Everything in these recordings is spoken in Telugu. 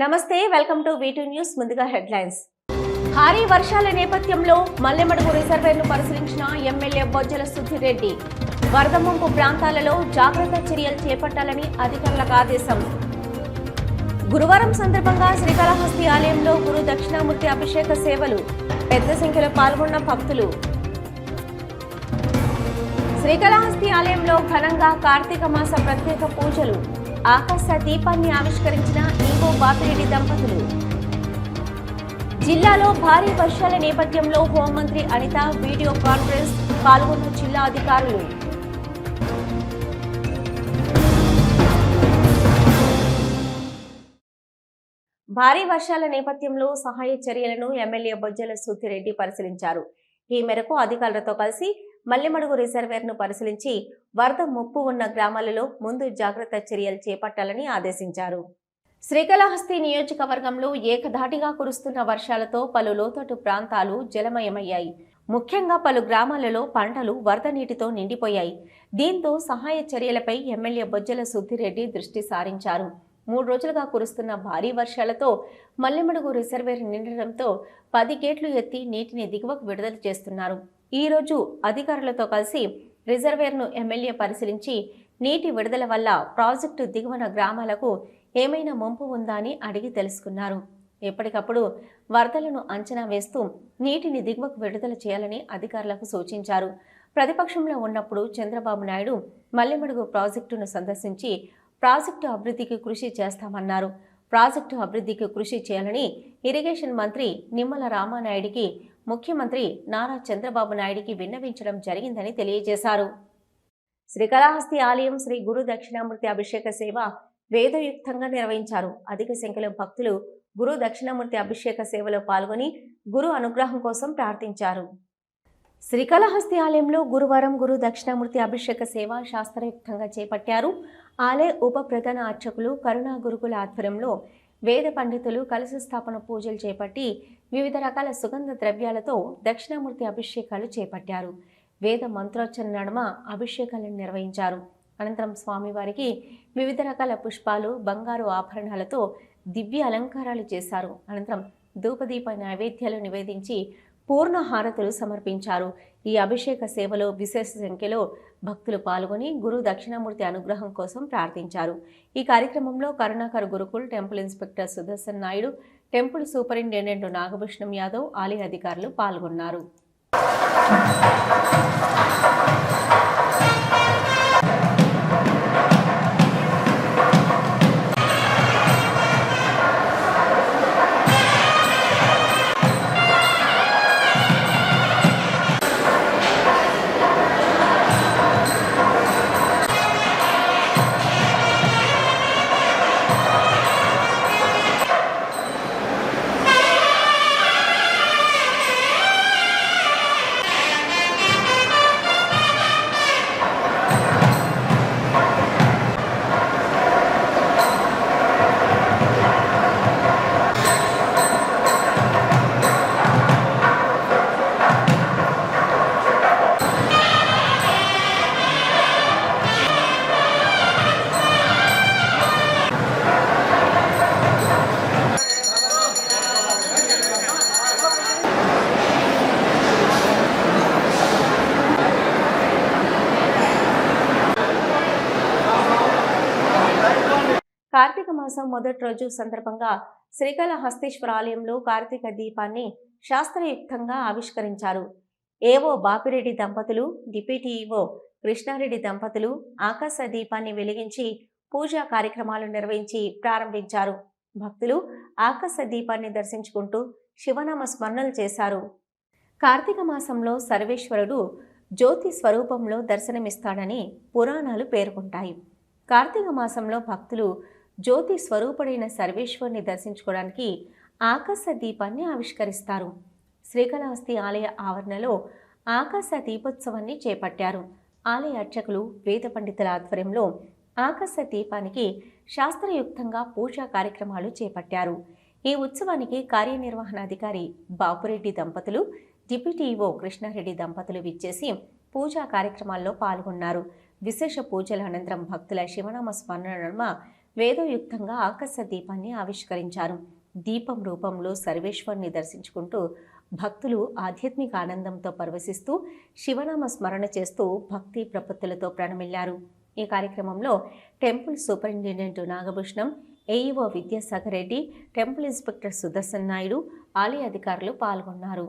నమస్తే welcome to V two news ముందుగా హెడ్లైన్స్. భారీ వర్షాల నేపథ్యంలో మల్లెమడుగు రిజర్వేర్ను పరిశీలించిన ఎమ్మెల్యే బొజ్జల సుధిరెడ్డి. వరద ముంపు ప్రాంతాలలో జాగ్రత్త చర్యలు చేపట్టాలని అధికారులకు ఆదేశం. గురువారం సందర్భంగా శ్రీకాళహస్తి ఆలయంలో గురు దక్షిణామూర్తి అభిషేక సేవలు. పెద్ద సంఖ్యలో పాల్గొన్న భక్తులు. శ్రీకాళహస్తి ఆలయంలో ఘనంగా కార్తీక మాస ప్రత్యేక పూజలు. ఆకాశ దీపాన్ని ఆవిష్కరించిన ఈవో బాపిరెడ్డి దంపతులు. జిల్లాలో భారీ వర్షాల నేపథ్యంలో హోంమంత్రి అనిత వీడియో కాన్ఫరెన్స్ పాల్గొన్న జిల్లా అధికారులు. భారీ వర్షాల నేపథ్యంలో సహాయ చర్యలను ఎమ్మెల్యే బొజ్జల సుత్తిరెడ్డి పరిశీలించారు. ఈ మేరకు అధికారులతో కలిసి మల్లెమడుగు రిజర్వేర్ను పరిశీలించి వరద ముప్పు ఉన్న గ్రామాలలో ముందు జాగ్రత్త చర్యలు చేపట్టాలని ఆదేశించారు. శ్రీకాళహస్తి నియోజకవర్గంలో ఏకధాటిగా కురుస్తున్న వర్షాలతో పలు లోతట్టు ప్రాంతాలు జలమయమయ్యాయి. ముఖ్యంగా పలు గ్రామాలలో పంటలు వరద నీటితో నిండిపోయాయి. దీంతో సహాయ చర్యలపై ఎమ్మెల్యే బొజ్జల సుద్దిరెడ్డి దృష్టి సారించారు. మూడు రోజులుగా కురుస్తున్న భారీ వర్షాలతో మల్లెమడుగు రిజర్వేర్ నిండడంతో పది గేట్లు ఎత్తి నీటిని దిగువకు విడుదల చేస్తున్నారు. ఈ రోజు అధికారులతో కలిసి రిజర్వేర్ను ఎమ్మెల్యే పరిశీలించి నీటి విడుదల వల్ల ప్రాజెక్టు దిగువన గ్రామాలకు ఏమైనా ముంపు ఉందా అని అడిగి తెలుసుకున్నారు. ఎప్పటికప్పుడు వరదలను అంచనా వేస్తూ నీటిని దిగువకు విడుదల చేయాలని అధికారులకు సూచించారు. ప్రతిపక్షంలో ఉన్నప్పుడు చంద్రబాబు నాయుడు మల్లెమడుగు ప్రాజెక్టును సందర్శించి ప్రాజెక్టు అభివృద్ధికి కృషి చేస్తామన్నారు. ప్రాజెక్టు అభివృద్ధికి కృషి చేయాలని ఇరిగేషన్ మంత్రి నిమ్మల రామానాయుడికి ముఖ్యమంత్రి నారా చంద్రబాబు నాయుడికి విన్నవించడం జరిగిందని తెలియజేశారు. శ్రీకాళహస్తి ఆలయం శ్రీ గురు దక్షిణామూర్తి అభిషేక సేవ వేదయుక్తంగా నిర్వహించారు. అధిక సంఖ్యలో భక్తులు గురు దక్షిణామూర్తి అభిషేక సేవలో పాల్గొని గురు అనుగ్రహం కోసం ప్రార్థించారు. శ్రీకాళహస్తి ఆలయంలో గురువారం గురు దక్షిణామూర్తి అభిషేక సేవ శాస్త్రయుక్తంగా చేపట్టారు. ఆలయ ఉప ప్రధాన అర్చకులు కరుణా గురుకుల ఆధ్వర్యంలో వేద పండితులు కలశ స్థాపన పూజలు చేపట్టి వివిధ రకాల సుగంధ ద్రవ్యాలతో దక్షిణామూర్తి అభిషేకాలు చేపట్టారు. వేద మంత్రోచ్చరణ నడుమ అభిషేకాలను నిర్వహించారు. అనంతరం స్వామివారికి వివిధ రకాల పుష్పాలు బంగారు ఆభరణాలతో దివ్య అలంకారాలు చేశారు. అనంతరం ధూపదీప నైవేద్యాలు నివేదించి పూర్ణ హారతులు సమర్పించారు. ఈ అభిషేక సేవలో విశేష సంఖ్యలో భక్తులు పాల్గొని గురు దక్షిణామూర్తి అనుగ్రహం కోసం ప్రార్థించారు. ఈ కార్యక్రమంలో Karunakar Gurukul temple inspector Sudarshan Naidu temple superintendent Nagabhushanam Yadav ఆలయ అధికారులు పాల్గొన్నారు. మాసం మొదటి రోజు సందర్భంగా శ్రీకాళహస్తీశ్వర ఆలయంలో కార్తీక దీపాన్ని శాస్త్రయుక్తంగా ఆవిష్కరించారు. ఏవో బాపిరెడ్డి దంపతులు డిప్యూటీ ఈవో కృష్ణారెడ్డి దంపతులు ఆకాశ దీపాన్ని వెలిగించి పూజా కార్యక్రమాలు నిర్వహించి ప్రారంభించారు. భక్తులు ఆకాశ దీపాన్ని దర్శించుకుంటూ శివనామ స్మరణలు చేశారు. కార్తీక మాసంలో సర్వేశ్వరుడు జ్యోతి స్వరూపంలో దర్శనమిస్తాడని పురాణాలు పేర్కొంటాయి. కార్తీక మాసంలో భక్తులు జ్యోతి స్వరూపుడైన సర్వేశ్వరుని దర్శించుకోవడానికి ఆకాశ దీపాన్ని ఆవిష్కరిస్తారు. శ్రీకాళహస్తి ఆలయ ఆవరణలో ఆకాశ దీపోత్సవాన్ని చేపట్టారు. ఆలయ అర్చకులు వేద పండితుల ఆధ్వర్యంలో ఆకాశ దీపానికి శాస్త్రయుక్తంగా పూజా కార్యక్రమాలు చేపట్టారు. ఈ ఉత్సవానికి కార్యనిర్వహణాధికారి బాపురెడ్డి దంపతులు డిప్యూటీ ఈవో కృష్ణారెడ్డి దంపతులు విచ్చేసి పూజా కార్యక్రమాల్లో పాల్గొన్నారు. విశేష పూజల అనంతరం భక్తుల శివనామ స్మరణ వేదోయుక్తంగా ఆకాశ దీపాన్ని ఆవిష్కరించారు. దీపం రూపంలో సర్వేశ్వరుని దర్శించుకుంటూ భక్తులు ఆధ్యాత్మిక ఆనందంతో పరవశిస్తూ శివనామ స్మరణ చేస్తూ భక్తి ప్రపత్తులతో ప్రణమిల్లారు. ఈ కార్యక్రమంలో temple superintendent Nagabhushanam AEO Vidyasagar Reddy temple inspector Sudarshan Naidu ఆలయ అధికారులు పాల్గొన్నారు.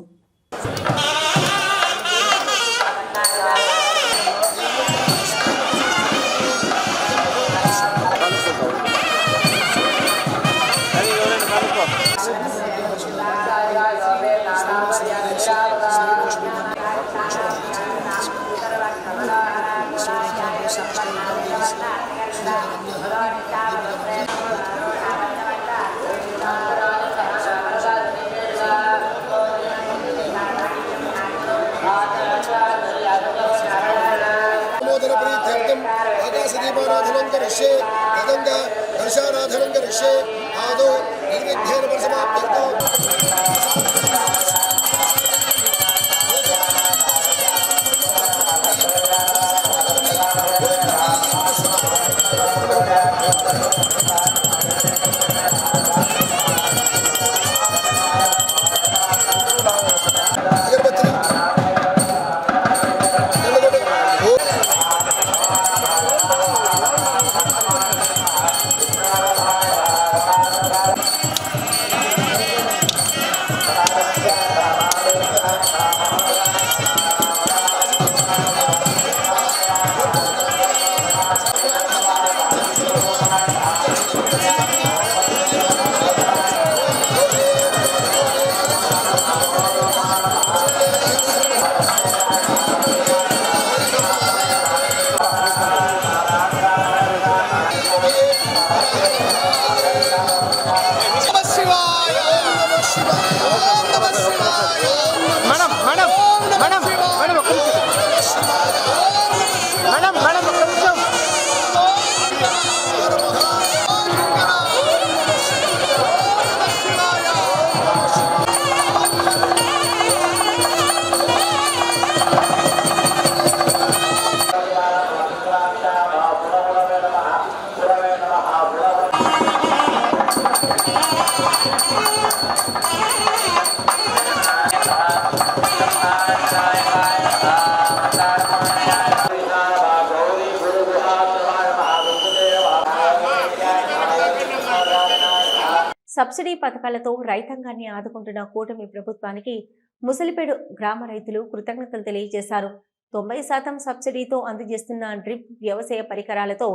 సబ్సిడీ పథకాలతో రైతాంగాన్ని ఆదుకుంటున్న కూటమి ప్రభుత్వానికి ముసలిపేడు గ్రామ రైతులు కృతజ్ఞతలు తెలియజేశారు. తొంభై శాతం సబ్సిడీతో అందజేస్తున్న డ్రిప్ వ్యవసాయ పరికరాలతో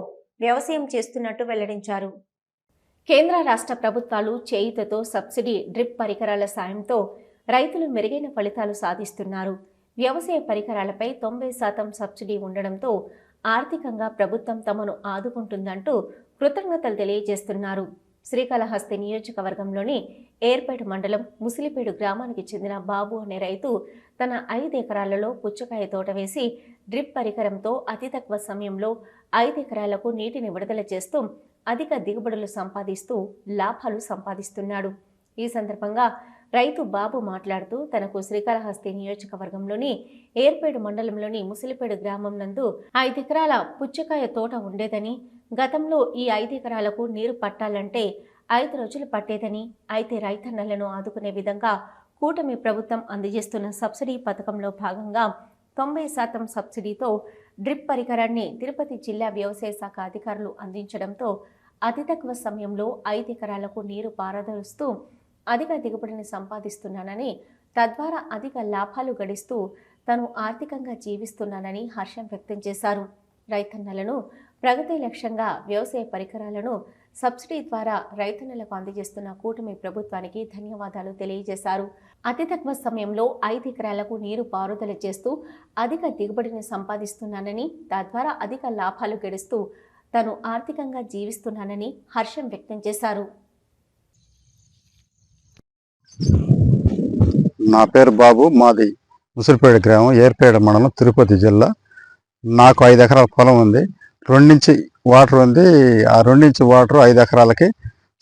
వ్యవసాయం చేస్తున్నట్టు వెల్లడించారు. కేంద్ర రాష్ట్ర ప్రభుత్వాలు చేయుతతో సబ్సిడీ డ్రిప్ పరికరాల సాయంతో రైతులు మెరుగైన ఫలితాలు సాధిస్తున్నారు. వ్యవసాయ పరికరాలపై తొంభై శాతం సబ్సిడీ ఉండడంతో ఆర్థికంగా ప్రభుత్వం తమను ఆదుకుంటుందంటూ కృతజ్ఞతలు తెలియజేస్తున్నారు. శ్రీకాళహస్తి నియోజకవర్గంలోని ఏర్పేట మండలం ముసిలిపేడు గ్రామానికి చెందిన బాబు అనే రైతు తన ఐదు ఎకరాలలో పుచ్చకాయ తోట వేసి డ్రిప్ పరికరంతో అతి తక్కువ సమయంలో ఐదు ఎకరాలకు నీటిని విడుదల చేస్తూ అధిక దిగుబడులు సంపాదిస్తూ లాభాలు సంపాదిస్తున్నాడు. ఈ సందర్భంగా రైతు బాబు మాట్లాడుతూ తనకు శ్రీకాళహస్తి నియోజకవర్గంలోని ఏర్పేడు మండలంలోని ముసిలిపేడు గ్రామం నందు ఐదు ఎకరాల పుచ్చకాయ తోట ఉండేదని గతంలో ఈ ఐదు ఎకరాలకు నీరు పట్టాలంటే ఐదు రోజులు పట్టేదని అయితే రైతన్నలను ఆదుకునే విధంగా కూటమి ప్రభుత్వం అందజేస్తున్న సబ్సిడీ పథకంలో భాగంగా తొంభై శాతం సబ్సిడీతో డ్రిప్ పరికరాన్ని తిరుపతి జిల్లా వ్యవసాయ శాఖ అధికారులు అందించడంతో అతి తక్కువ సమయంలో ఐదు ఎకరాలకు నీరు పారదలుస్తూ అధిక దిగుబడిని సంపాదిస్తున్నానని తద్వారా అధిక లాభాలు గడిస్తూ తను ఆర్థికంగా జీవిస్తున్నానని హర్షం వ్యక్తం చేశారు. రైతన్నలను ప్రగతి లక్ష్యంగా వ్యవసాయ పరికరాలను సబ్సిడీ ద్వారా రైతన్నలకు అందజేస్తున్న కూటమి ప్రభుత్వానికి ధన్యవాదాలు తెలియజేశారు. అతి తక్కువ సమయంలో ఐదు ఎకరాలకు నీరు పారుదల చేస్తూ అధిక దిగుబడిని సంపాదిస్తున్నానని తద్వారా అధిక లాభాలు గడిస్తూ తను ఆర్థికంగా జీవిస్తున్నానని హర్షం వ్యక్తం చేశారు. నా పేరు బాబు మాది ముసిరిపేట గ్రామం ఏర్పేట మండలం తిరుపతి జిల్లా. నాకు ఐదు ఎకరాల పొలం ఉంది. రెండించి వాటర్ ఉంది. ఆ రెండించి వాటర్ ఐదు ఎకరాలకి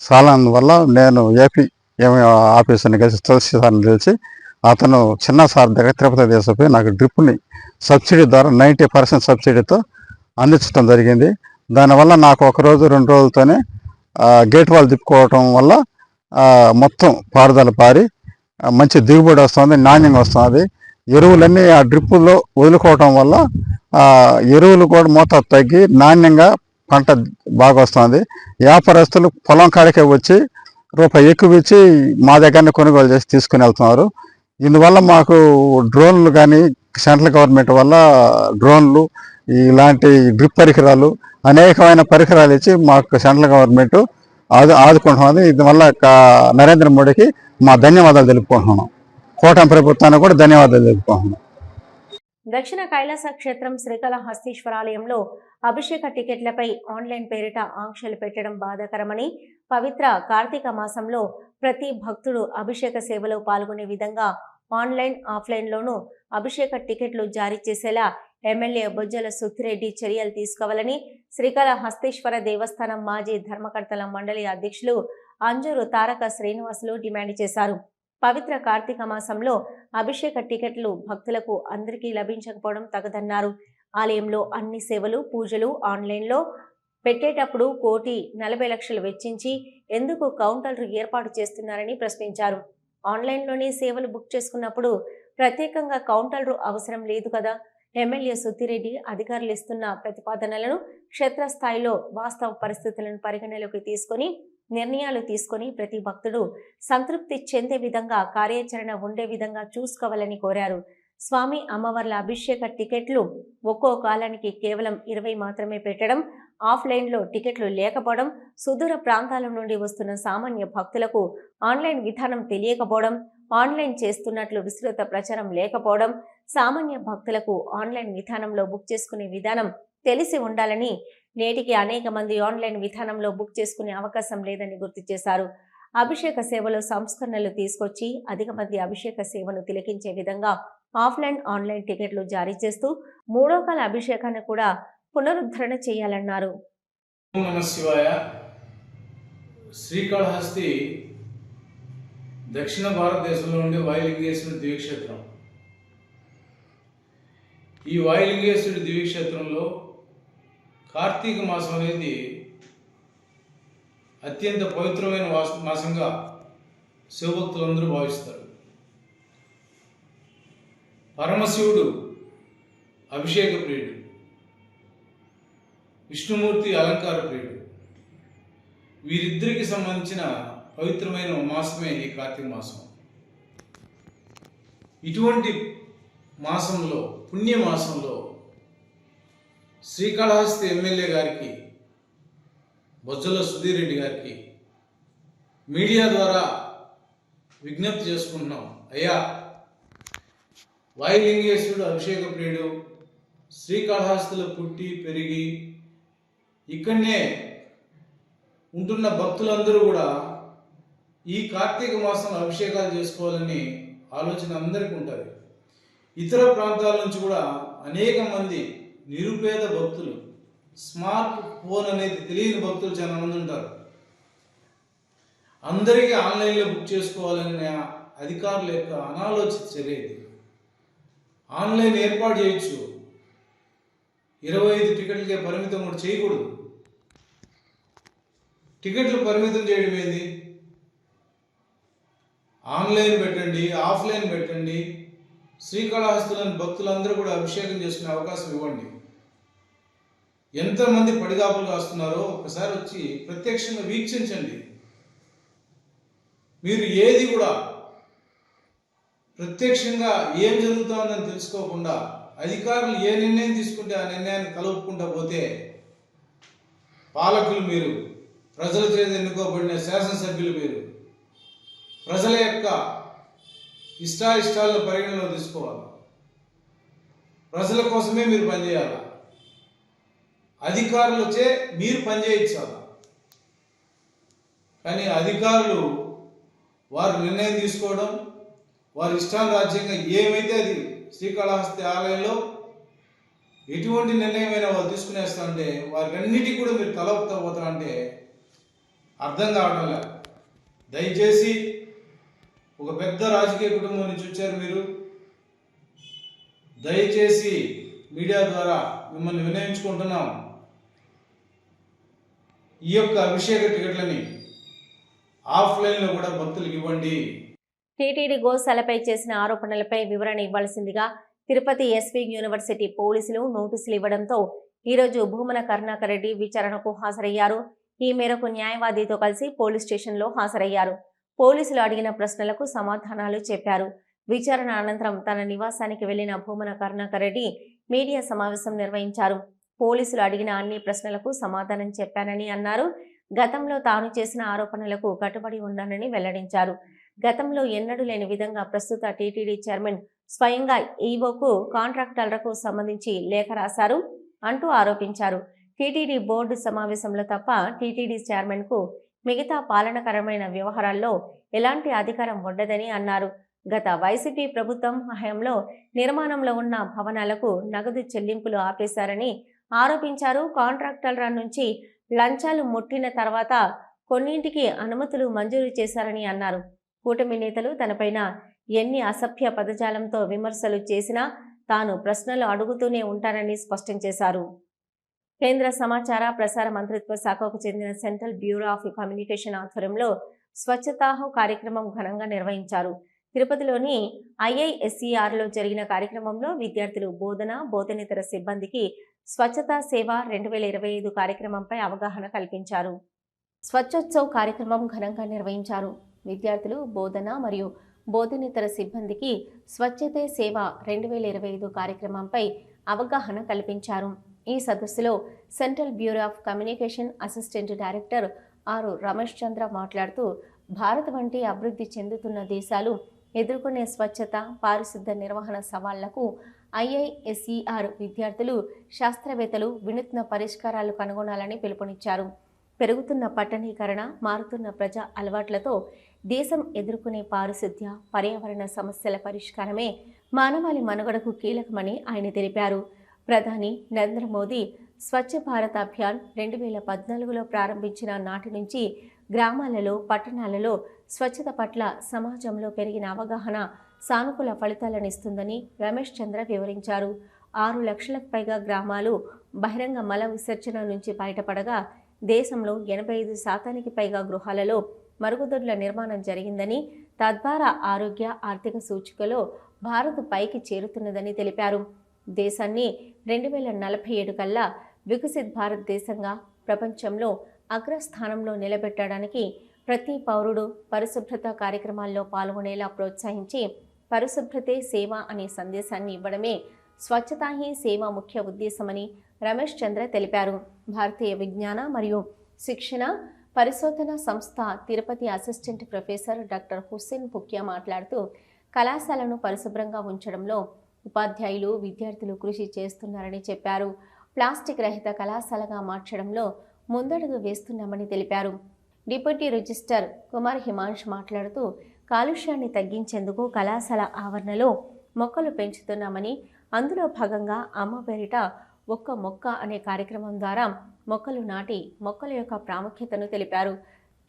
సాలనందువల్ల నేను ఏపీ ఏమి ఆఫీసర్ని కలిసి తులసి సార్ని తెలిసి అతను చిన్న సార్ దగ్గర తిరుపతి దేశపై నాకు డ్రిప్ని సబ్సిడీ ద్వారా నైంటీ పర్సెంట్ సబ్సిడీతో అందించడం జరిగింది. దానివల్ల నాకు ఒక రోజు రెండు రోజులతోనే గేట్ వాళ్ళు తిప్పుకోవటం వల్ల మొత్తం పారుదల పారి మంచి దిగుబడి వస్తుంది నాణ్యంగా వస్తుంది. ఎరువులన్నీ ఆ డ్రిప్పుల్లో వదులుకోవటం వల్ల ఎరువులు కూడా మోతాదు తగ్గి నాణ్యంగా పంట బాగా వస్తుంది. వ్యాపారస్తులు పొలం కాడికే వచ్చి రూపాయి ఎక్కువ ఇచ్చి మా దగ్గరనే కొనుగోలు చేసి తీసుకుని వెళ్తున్నారు. ఇందువల్ల మాకు డ్రోన్లు కానీ సెంట్రల్ గవర్నమెంట్ వల్ల డ్రోన్లు ఇలాంటి డ్రిప్ పరికరాలు అనేకమైన పరికరాలు ఇచ్చి మాకు సెంట్రల్ గవర్నమెంట్ ఆదు ఆదుకుంటున్నది. దీనివల్ల నరేంద్ర మోడీకి మా ధన్యవాదాలు తెలుపుకుంటున్నాం. కూటమి ప్రభుత్వానికి కూడా ధన్యవాదాలు తెలుపుకుంటున్నాం. దక్షిణ కైలాస క్షేత్రం శ్రీకాళహస్తీశ్వరాలయంలో అభిషేక టికెట్లపై ఆన్లైన్ పేరిట ఆంక్షలు పెట్టడం బాధాకరమని పవిత్ర కార్తీక మాసంలో ప్రతి భక్తుడు అభిషేక సేవలో పాల్గొనే విధంగా ఆన్లైన్ ఆఫ్లైన్లోనూ అభిషేక టికెట్లు జారీ చేసేలా ఎమ్మెల్యే బొజ్జల సుత్తిరెడ్డి చర్యలు తీసుకోవాలని శ్రీకాళహస్తీశ్వర దేవస్థానం మాజీ ధర్మకర్తల మండలి అధ్యక్షులు అంజూరు తారక శ్రీనివాసులు డిమాండ్ చేశారు. పవిత్ర కార్తీక మాసంలో అభిషేక టికెట్లు భక్తులకు అందరికీ లభించకపోవడం తగదన్నారు. ఆలయంలో అన్ని సేవలు పూజలు ఆన్లైన్లో పెట్టేటప్పుడు కోటి నలభై లక్షలు వెచ్చించి ఎందుకు కౌంటర్లు ఏర్పాటు చేస్తున్నారని ప్రశ్నించారు. ఆన్లైన్లోనే సేవలు బుక్ చేసుకున్నప్పుడు ప్రత్యేకంగా కౌంటర్లు అవసరం లేదు కదా? ఎమ్మెల్యే సుత్తిరెడ్డి అధికారులు ఇస్తున్న ప్రతిపాదనలను క్షేత్రస్థాయిలో వాస్తవ పరిస్థితులను పరిగణలోకి తీసుకొని నిర్ణయాలు తీసుకొని ప్రతి భక్తుడు సంతృప్తి చెందే విధంగా కార్యాచరణ ఉండే విధంగా చూసుకోవాలని కోరారు. స్వామి అమ్మవార్ల అభిషేక టికెట్లు ఒక్కో కాలానికి కేవలం ఇరవై మాత్రమే పెట్టడం ఆఫ్లైన్లో టికెట్లు లేకపోవడం సుదూర ప్రాంతాల నుండి వస్తున్న సామాన్య భక్తులకు ఆన్లైన్ విధానం తెలియకపోవడం ఆన్లైన్ చేస్తున్నట్లు విస్తృత ప్రచారం లేకపోవడం సామాన్య భక్తులకు ఆన్లైన్ విధానంలో బుక్ చేసుకునే విధానం తెలిసి ఉండాలని నేటికి అనేక మంది ఆన్లైన్ విధానంలో బుక్ చేసుకునే అవకాశం లేదని గుర్తు చేశారు. అభిషేక సేవలో సంస్కరణలు తీసుకొచ్చి అధిక మంది అభిషేక సేవను తిలకించే విధంగా ఆఫ్లైన్ ఆన్లైన్ టికెట్లు జారీ చేస్తూ మూడో కాల అభిషేకాన్ని కూడా పునరుద్ధరణ చేయాలన్నారు. శ్రీకాళహస్తి దక్షిణ భారతదేశంలో ఉండే వాయులింగేశ్వరుడి దివ్యక్షేత్రం ఈ వాయులింగేశ్వరుడి దివ్యక్షేత్రంలో కార్తీక మాసం అనేది అత్యంత పవిత్రమైన మాసంగా శివభక్తులందరూ భావిస్తారు. పరమశివుడు అభిషేక ప్రియుడు. విష్ణుమూర్తి అలంకార ప్రియుడు. వీరిద్దరికి సంబంధించిన పవిత్రమైన మాసమే ఈ కార్తీక మాసం. ఇటువంటి మాసంలో పుణ్యమాసంలో శ్రీకాళహస్తి ఎమ్మెల్యే గారికి బొజ్జల సుధీర్ రెడ్డి గారికి మీడియా ద్వారా విజ్ఞప్తి చేసుకుంటున్నాం. అయ్యా వాయులింగేశ్వరుడు అభిషేక ప్రియుడు శ్రీకాళహస్తిలో పుట్టి పెరిగి ఇక్కడనే ఉంటున్న భక్తులందరూ కూడా ఈ కార్తీక మాసంలో అభిషేకాలు చేసుకోవాలని ఆలోచన అందరికీ ఉంటుంది. ఇతర ప్రాంతాల నుంచి కూడా అనేక మంది నిరుపేద భక్తులు స్మార్ట్ ఫోన్ అనేది తెలియని భక్తులు చాలా మంది ఉంటారు. అందరికీ ఆన్లైన్లో బుక్ చేసుకోవాలనే అధికారుల యొక్క అనాలోచిత చర్య ఇది. ఆన్లైన్ ఏర్పాటు చేయొచ్చు. ఇరవై ఐదు టికెట్లకే పరిమితం కూడా చేయకూడదు. టికెట్లు పరిమితం చేయడం ఏంది? ఆన్లైన్ పెట్టండి ఆఫ్లైన్ పెట్టండి. శ్రీకాళహస్తులను భక్తులందరూ కూడా అభిషేకం చేసుకునే అవకాశం ఇవ్వండి. ఎంతమంది పడిగాపులు కాస్తున్నారో ఒకసారి వచ్చి ప్రత్యక్షంగా వీక్షించండి. మీరు ఏది కూడా ప్రత్యక్షంగా ఏం జరుగుతోందని తెలుసుకోకుండా అధికారులు ఏ నిర్ణయం తీసుకుంటే ఆ నిర్ణయాన్ని కలుపుకుంటా పోతే పాలకులు మీరు ప్రజల చేత ఎన్నుకోబడిన శాసనసభ్యులు మీరు ప్రజల యొక్క ఇష్టాయిష్టాలను పరిగణలో తీసుకోవాలి. ప్రజల కోసమే మీరు పనిచేయాలి? అధికారులచే మీరు పనిచేయించాలి? కానీ అధికారులు వారు నిర్ణయం తీసుకోవడం వారి ఇష్టానురాజ్యంగా ఏమైతే అది శ్రీకాళహస్తి ఆలయంలో ఎటువంటి నిర్ణయమైనా వాళ్ళు తీసుకునేస్తా అంటే వారికన్నిటికీ కూడా మీరు తలపుతా పోతారంటే అర్థం కావడం లేదు. దయచేసి ఒక పెద్ద రాజకీయ కుటుంబం నుంచి వచ్చారు మీరు. దయచేసి మీడియా ద్వారా మిమ్మల్ని వినయించుకుంటున్నాం. ఈ యొక్క అభిషేక టికెట్లని ఆఫ్లైన్లో కూడా భక్తులకు ఇవ్వండి. టీటీడీ గోశాలపై చేసిన ఆరోపణలపై వివరణ ఇవ్వాల్సిందిగా తిరుపతి ఎస్వి యూనివర్సిటీ పోలీసులు నోటీసులు ఇవ్వడంతో ఈరోజు భూమన కరుణాకర్ రెడ్డి విచారణకు హాజరయ్యారు. ఈ మేరకు న్యాయవాదితో కలిసి పోలీస్ స్టేషన్లో హాజరయ్యారు. పోలీసులు అడిగిన ప్రశ్నలకు సమాధానాలు చెప్పారు. విచారణ అనంతరం తన నివాసానికి వెళ్ళిన భూమన కరుణాకర్ రెడ్డి మీడియా సమావేశం నిర్వహించారు. పోలీసులు అడిగిన అన్ని ప్రశ్నలకు సమాధానం చెప్పానని అన్నారు. గతంలో తాను చేసిన ఆరోపణలకు కట్టుబడి ఉన్నానని వెల్లడించారు. గతంలో ఎన్నడూ లేని విధంగా ప్రస్తుత టీటీడీ చైర్మన్ స్వయంగా ఈవోకు కాంట్రాక్టర్లకు సంబంధించి లేఖ రాశారు అంటూ ఆరోపించారు. టీటీడీ బోర్డు సమావేశంలో తప్ప టీటీడీ చైర్మన్కు మిగతా పాలనకరమైన వ్యవహారాల్లో ఎలాంటి అధికారం ఉండదని అన్నారు. గత వైసీపీ ప్రభుత్వం హయాంలో నిర్మాణంలో ఉన్న భవనాలకు నగదు చెల్లింపులు ఆపేశారని ఆరోపించారు. కాంట్రాక్టర్ల నుంచి లంచాలు ముట్టిన తర్వాత కొన్నింటికి అనుమతులు మంజూరు చేశారని అన్నారు. కూటమి నేతలు తనపైన ఎన్ని అసభ్య పదజాలంతో విమర్శలు చేసినా తాను ప్రశ్నలు అడుగుతూనే ఉంటానని స్పష్టం చేశారు. కేంద్ర సమాచార ప్రసార మంత్రిత్వ శాఖకు చెందిన సెంట్రల్ బ్యూరో ఆఫ్ కమ్యూనికేషన్ ఆధ్వర్యంలో స్వచ్ఛతాహో కార్యక్రమం ఘనంగా నిర్వహించారు. తిరుపతిలోని ఐఐఎస్ఈఆర్లో జరిగిన కార్యక్రమంలో విద్యార్థులు బోధన బోధనేతర సిబ్బందికి స్వచ్ఛతా సేవ రెండు వేల ఇరవై ఐదు కార్యక్రమంపై అవగాహన కల్పించారు. స్వచ్ఛోత్సవ్ కార్యక్రమం ఘనంగా నిర్వహించారు. విద్యార్థులు బోధన మరియు బోధనేతర సిబ్బందికి స్వచ్ఛతే సేవ రెండు వేల ఇరవై ఐదు కార్యక్రమంపై అవగాహన కల్పించారు. ఈ సదస్సులో central bureau of communication assistant director ఆరు రమేష్ చంద్ర మాట్లాడుతూ భారత్ వంటి అభివృద్ధి చెందుతున్న దేశాలు ఎదుర్కొనే స్వచ్ఛత పారిశుద్ధ నిర్వహణ సవాళ్ళకు ఐఐఎస్ఈఆర్ విద్యార్థులు శాస్త్రవేత్తలు వినూత్న పరిష్కారాలు కనుగొనాలని పిలుపునిచ్చారు. పెరుగుతున్న పట్టణీకరణ మారుతున్న ప్రజా అలవాట్లతో దేశం ఎదుర్కొనే పారిశుద్ధ్య పర్యావరణ సమస్యల పరిష్కారమే మానవాళి మనుగడకు కీలకమని ఆయన తెలిపారు. ప్రధాని నరేంద్ర మోదీ స్వచ్ఛ భారత్ అభియాన్ రెండు వేల పద్నాలుగులో ప్రారంభించిన నాటి నుంచి గ్రామాలలో పట్టణాలలో స్వచ్ఛత పట్ల సమాజంలో పెరిగిన అవగాహన సానుకూల ఫలితాలనిస్తుందని రమేష్ చంద్ర వివరించారు. ఆరు లక్షలకు పైగా గ్రామాలు బహిరంగ మల విసర్జన నుంచి బయటపడగా దేశంలో ఎనభై ఐదు శాతానికి పైగా గృహాలలో మరుగుదొడ్ల నిర్మాణం జరిగిందని తద్వారా ఆరోగ్య ఆర్థిక సూచికలో భారత్ పైకి చేరుతున్నదని తెలిపారు. దేశాన్ని రెండు వేల నలభై ఏడు కల్లా వికసిత్ భారతదేశంగా ప్రపంచంలో అగ్రస్థానంలో నిలబెట్టడానికి ప్రతి పౌరుడు పరిశుభ్రత కార్యక్రమాల్లో పాల్గొనేలా ప్రోత్సహించి పరిశుభ్రతే సేవ అనే సందేశాన్ని ఇవ్వడమే స్వచ్ఛతా హీ సేవ ముఖ్య ఉద్దేశమని రమేష్ చంద్ర తెలిపారు. భారతీయ విజ్ఞాన మరియు శిక్షణ పరిశోధన సంస్థ Tirupati assistant professor doctor Hussain Pukya మాట్లాడుతూ కళాశాలను పరిశుభ్రంగా ఉంచడంలో ఉపాధ్యాయులు విద్యార్థులు కృషి చేస్తున్నారని చెప్పారు. ప్లాస్టిక్ రహిత కళాశాలగా మార్చడంలో ముందడుగు వేస్తున్నామని తెలిపారు. డిప్యూటీ రిజిస్టర్ కుమార్ హిమాంష్ మాట్లాడుతూ కాలుష్యాన్ని తగ్గించేందుకు కళాశాల ఆవరణలో మొక్కలు పెంచుతున్నామని అందులో భాగంగా అమ్మ పేరిట ఒక్క మొక్క అనే కార్యక్రమం ద్వారా మొక్కలు నాటి మొక్కల యొక్క ప్రాముఖ్యతను తెలిపారు.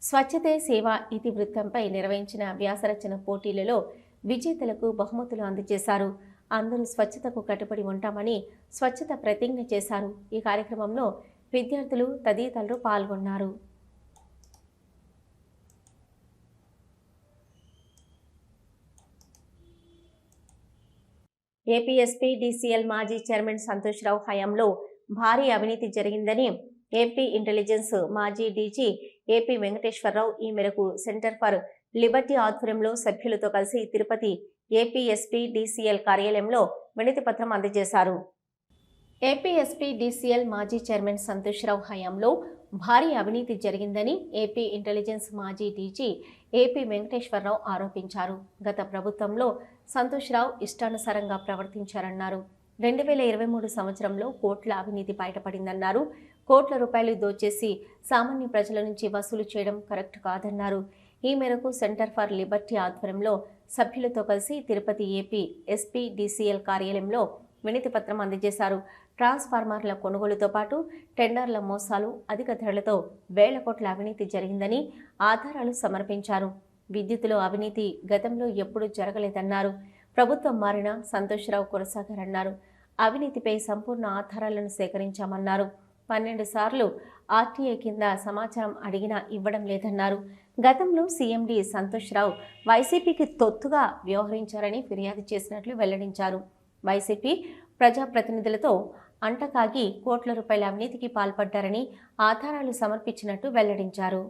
స్వచ్ఛతే సేవ ఇతివృత్తంపై నిర్వహించిన వ్యాసరచన పోటీలలో విజేతలకు బహుమతులు అందజేశారు. అందరూ స్వచ్ఛతకు కట్టుబడి ఉంటామని స్వచ్ఛత ప్రతిజ్ఞ చేశారు. ఈ కార్యక్రమంలో విద్యార్థులు తదితరులు పాల్గొన్నారు. ఏపీఎస్పీ డీసీఎల్ మాజీ చైర్మన్ సంతోష్ రావు హయాంలో భారీ అవినీతి జరిగిందని ఏపీ ఇంటెలిజెన్స్ మాజీ డీజీ ఏపీ వెంకటేశ్వరరావు ఈ మేరకు సెంటర్ ఫర్ లిబర్టీ ఆధ్వర్యంలో సభ్యులతో కలిసి తిరుపతి ఏపీఎస్పీ డీసీఎల్ కార్యాలయంలో వినతి పత్రం అందజేశారు. ఏపీఎస్పీ డీసీఎల్ మాజీ చైర్మన్ సంతోష్రావు హయాంలో భారీ అవినీతి జరిగిందని ఏపీ ఇంటెలిజెన్స్ మాజీ డీజీ ఏపీ వెంకటేశ్వరరావు ఆరోపించారు. గత ప్రభుత్వంలో సంతోష్రావు ఇష్టానుసారంగా ప్రవర్తించారన్నారు. రెండు వేల ఇరవై మూడు సంవత్సరంలో కోట్ల అవినీతి బయటపడిందన్నారు. కోట్ల రూపాయలు దోచేసి సామాన్య ప్రజల నుంచి వసూలు చేయడం కరెక్ట్ కాదన్నారు. ఈ మేరకు సెంటర్ ఫర్ లిబర్టీ ఆధ్వర్యంలో సభ్యులతో కలిసి తిరుపతి ఏపీ ఎస్పీ డీసీఎల్ కార్యాలయంలో వినతి పత్రం అందజేశారు. ట్రాన్స్ఫార్మర్ల కొనుగోలుతో పాటు టెండర్ల మోసాలు అధిక ధరలతో వేల కోట్ల అవినీతి జరిగిందని ఆధారాలు సమర్పించారు. విద్యుత్తులో అవినీతి గతంలో ఎప్పుడూ జరగలేదన్నారు. ప్రభుత్వం మారిన సంతోష్రావు కొనసాగారన్నారు. అవినీతిపై సంపూర్ణ ఆధారాలను సేకరించామన్నారు. పన్నెండు సార్లు ఆర్టీఐ కింద సమాచారం అడిగినా ఇవ్వడం లేదన్నారు. గతంలో సీఎండీ సంతోష్ రావు వైసీపీకి తొత్తుగా వ్యవహరించారని ఫిర్యాదు చేసినట్లు వెల్లడించారు. వైసీపీ ప్రజాప్రతినిధులతో అంటకాగి కోట్ల రూపాయల అవినీతికి పాల్పడ్డారని ఆధారాలు సమర్పించినట్టు వెల్లడించారు.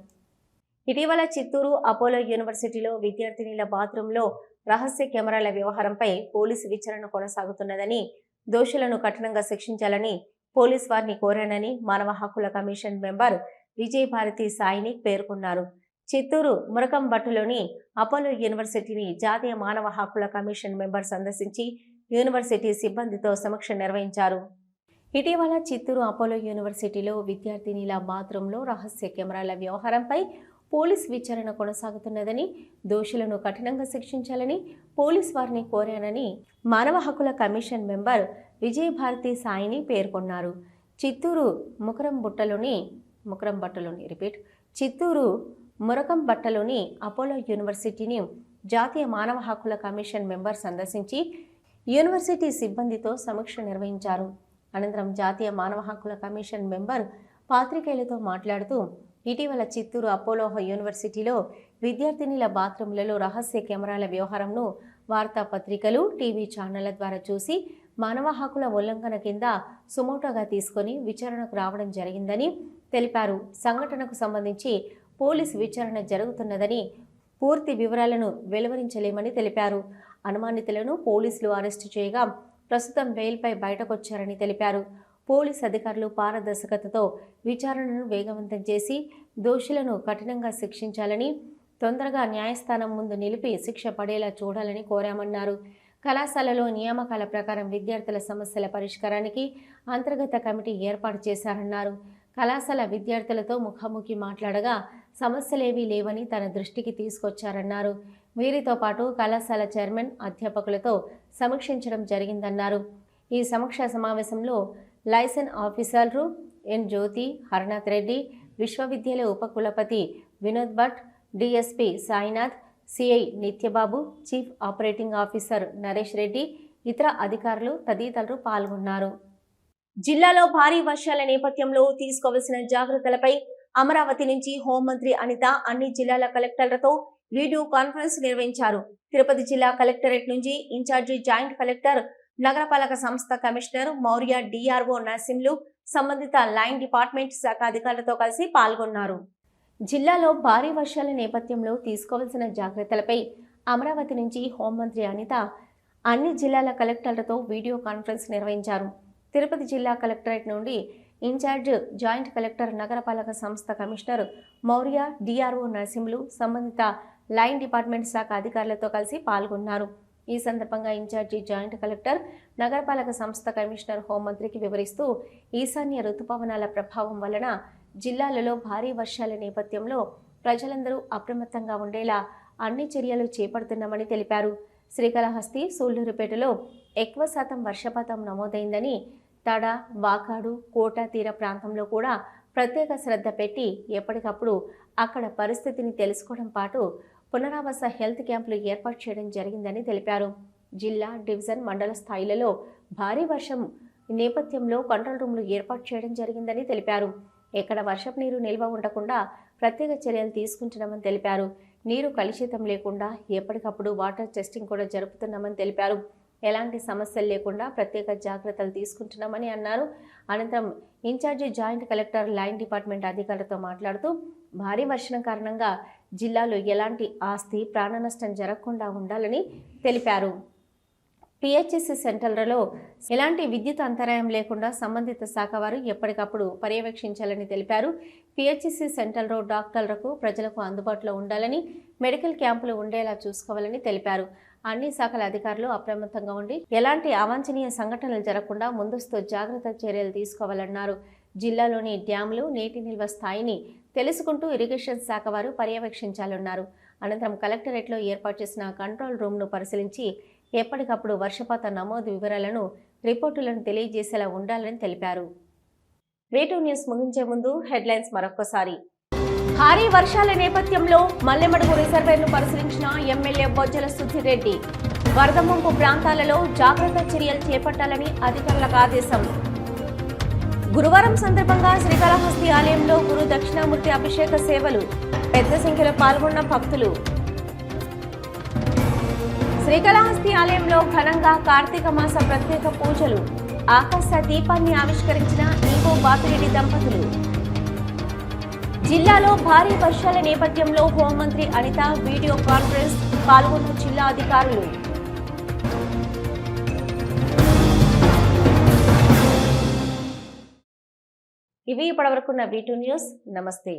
ఇటీవల చిత్తూరు అపోలో యూనివర్సిటీలో విద్యార్థినిల బాత్రూంలో రహస్య కెమెరాల వ్యవహారంపై పోలీసు విచారణ కొనసాగుతున్నదని దోషులను కఠినంగా శిక్షించాలని పోలీస్ వారిని కోరానని మానవ హక్కుల కమిషన్ మెంబర్ విజయభారతి సాయిని పేర్కొన్నారు. చిత్తూరు మురకంబట్టులోని అపోలో యూనివర్సిటీని జాతీయ మానవ హక్కుల కమిషన్ మెంబర్ సందర్శించి యూనివర్సిటీ సిబ్బందితో సమీక్ష నిర్వహించారు. ఇటీవల చిత్తూరు అపోలో యూనివర్సిటీలో విద్యార్థినిల బాత్రూంలో రహస్య కెమెరాల వ్యవహారంపై పోలీస్ విచారణ కొనసాగుతున్నదని దోషులను కఠినంగా శిక్షించాలని పోలీస్ వారిని కోరానని మానవ హక్కుల కమిషన్ మెంబర్ విజయభారతి సాయిని పేర్కొన్నారు. చిత్తూరు ముకరం బుట్టలోని ముకరం బట్టలోని రిపీట్ చిత్తూరు మురకం బట్టలోని అపోలో యూనివర్సిటీని జాతీయ మానవ హక్కుల కమిషన్ మెంబర్ సందర్శించి యూనివర్సిటీ సిబ్బందితో సమీక్ష నిర్వహించారు. అనంతరం జాతీయ మానవ హక్కుల కమిషన్ మెంబర్ పాత్రికేయులతో మాట్లాడుతూ ఇటీవల చిత్తూరు అపోలో యూనివర్సిటీలో విద్యార్థినిల బాత్రూంలలో రహస్య కెమెరాల వ్యవహారంను వార్తాపత్రికలు టీవీ ఛానళ్ళ ద్వారా చూసి మానవ హక్కుల ఉల్లంఘన కింద సుమోటోగా తీసుకొని విచారణకు రావడం జరిగిందని తెలిపారు. సంఘటనకు సంబంధించి పోలీస్ విచారణ జరుగుతున్నదని పూర్తి వివరాలను వెలువరించలేమని తెలిపారు. అనుమానితులను పోలీసులు అరెస్టు చేయగా ప్రస్తుతం బెయిల్పై బయటకొచ్చారని తెలిపారు. పోలీస్ అధికారులు పారదర్శకతతో విచారణను వేగవంతం చేసి దోషులను కఠినంగా శిక్షించాలని తొందరగా న్యాయస్థానం ముందు నిలిపి శిక్ష పడేలా చూడాలని కోరామన్నారు. కళాశాలలో నియామకాల ప్రకారం విద్యార్థుల సమస్యల పరిష్కారానికి అంతర్గత కమిటీ ఏర్పాటు చేశారన్నారు. కళాశాల విద్యార్థులతో ముఖాముఖి మాట్లాడగా సమస్యలేవీ లేవని తన దృష్టికి తీసుకొచ్చారన్నారు. వీరితో పాటు కళాశాల చైర్మన్ అధ్యాపకులతో సమీక్షించడం జరిగిందన్నారు. ఈ సమీక్ష సమావేశంలో లైసెన్ ఆఫీసర్లు ఎన్ జ్యోతి హరనాథ్ రెడ్డి విశ్వవిద్యాలయ ఉపకులపతి Vinod Bhat DSP Sainath CI Nityababu chief operating officer Naresh Reddy ఇతర అధికారులు తదితరులు పాల్గొన్నారు. జిల్లాలో భారీ వర్షాల నేపథ్యంలో తీసుకోవాల్సిన జాగ్రత్తలపై అమరావతి నుంచి హోంమంత్రి అనిత అన్ని జిల్లాల కలెక్టర్లతో వీడియో కాన్ఫరెన్స్ నిర్వహించారు. తిరుపతి జిల్లా కలెక్టరేట్ నుంచి ఇన్ఛార్జి జాయింట్ కలెక్టర్ నగరపాలక సంస్థ కమిషనర్ మౌర్య డిఆర్ఓ నర్సింలు సంబంధిత లైన్ డిపార్ట్మెంట్ శాఖ అధికారులతో కలిసి పాల్గొన్నారు. జిల్లాలో భారీ వర్షాల నేపథ్యంలో తీసుకోవాల్సిన జాగ్రత్తలపై అమరావతి నుంచి హోంమంత్రి అనిత అన్ని జిల్లాల కలెక్టర్లతో వీడియో కాన్ఫరెన్స్ నిర్వహించారు. తిరుపతి జిల్లా కలెక్టరేట్ నుండి ఇన్ఛార్జ్ జాయింట్ కలెక్టర్ నగరపాలక సంస్థ కమిషనర్ మౌర్య డిఆర్ఓ నరసింహులు సంబంధిత లైన్ డిపార్ట్మెంట్ శాఖ అధికారులతో కలిసి పాల్గొన్నారు. ఈ సందర్భంగా ఇన్ఛార్జి జాయింట్ కలెక్టర్ నగరపాలక సంస్థ కమిషనర్ హోంమంత్రికి వివరిస్తూ ఈశాన్య ఋతుపవనాల ప్రభావం వలన జిల్లాలలో భారీ వర్షాల నేపథ్యంలో ప్రజలందరూ అప్రమత్తంగా ఉండేలా అన్ని చర్యలు చేపడుతున్నామని తెలిపారు. శ్రీకాళహస్తి సూళ్ళూరుపేటలో ఎక్కువ శాతం వర్షపాతం నమోదైందని తడ వాకాడు కోట తీర ప్రాంతంలో కూడా ప్రత్యేక శ్రద్ధ పెట్టి ఎప్పటికప్పుడు అక్కడ పరిస్థితిని తెలుసుకోవడం పాటు పునరావాస హెల్త్ క్యాంపులు ఏర్పాటు చేయడం జరిగిందని తెలిపారు. జిల్లా డివిజన్ మండల స్థాయిలలో భారీ వర్షం నేపథ్యంలో కంట్రోల్ రూమ్లు ఏర్పాటు చేయడం జరిగిందని తెలిపారు. ఎక్కడ వర్షపు నీరు నిల్వ ఉండకుండా ప్రత్యేక చర్యలు తీసుకుంటున్నామని తెలిపారు. నీరు కలుషితం లేకుండా ఎప్పటికప్పుడు వాటర్ టెస్టింగ్ కూడా జరుపుతున్నామని తెలిపారు. ఎలాంటి సమస్యలు లేకుండా ప్రత్యేక జాగ్రత్తలు తీసుకుంటున్నామని అన్నారు. అనంతరం incharge joint collector line department అధికారులతో మాట్లాడుతూ భారీ వర్షం కారణంగా జిల్లాలో ఎలాంటి ఆస్తి ప్రాణ నష్టం జరగకుండా ఉండాలని తెలిపారు. పిహెచ్ఎస్సి సెంటర్లలో ఎలాంటి విద్యుత్ అంతరాయం లేకుండా సంబంధిత శాఖ వారు ఎప్పటికప్పుడు పర్యవేక్షించాలని తెలిపారు. పిహెచ్ఎస్సి సెంటర్లో డాక్టర్లకు ప్రజలకు అందుబాటులో ఉండాలని మెడికల్ క్యాంపులు ఉండేలా చూసుకోవాలని తెలిపారు. అన్ని శాఖల అధికారులు అప్రమత్తంగా ఉండి ఎలాంటి అవాంఛనీయ సంఘటనలు జరగకుండా ముందస్తు జాగ్రత్త చర్యలు తీసుకోవాలన్నారు. జిల్లాలోని డ్యాములు నీటి నిల్వ స్థాయిని తెలుసుకుంటూ ఇరిగేషన్ శాఖ వారు పర్యవేక్షించాలన్నారు. అనంతరం కలెక్టరేట్లో ఏర్పాటు చేసిన కంట్రోల్ రూమ్ను పరిశీలించి ఎప్పటికప్పుడు వర్షపాత నమోదు వివరాలను రిపోర్టులను తెలియజేసేలా ఉండాలని తెలిపారు. వేటూ న్యూస్ ముగించే ముందు హెడ్లైన్స్ మరొకసారి భారీ వర్షాల నేపథ్యంలో మల్లెమడుగు రిజర్వేర్ను పరిశీలించిన ఎమ్మెల్యే బొజ్జల సుధిరెడ్డి వరద ముంపు ప్రాంతాలలో జాగ్రత్త చర్యలు చేపట్టాలని అధికారులకు ఆదేశం. గురువారం సందర్భంగా శ్రీకాళహస్తి ఆలయంలో గురు దక్షిణామూర్తి అభిషేక సేవలు పెద్ద సంఖ్యలో పాల్గొన్న భక్తులు. శ్రీకాళహస్తి ఆలయంలో ఘనంగా కార్తీక మాస ప్రత్యేక పూజలు ఆకాశ దీపాన్ని ఆవిష్కరించిన ఈవో బాపిరెడ్డి దంపతులు. జిల్లాలో భారీ వర్షాల నేపథ్యంలో హోంమంత్రి అనిత వీడియో కాన్ఫరెన్స్ పాల్గొన్న జిల్లా అధికారులు. ఇవి ఇప్పటివరకున్న వీటూ న్యూస్. నమస్తే.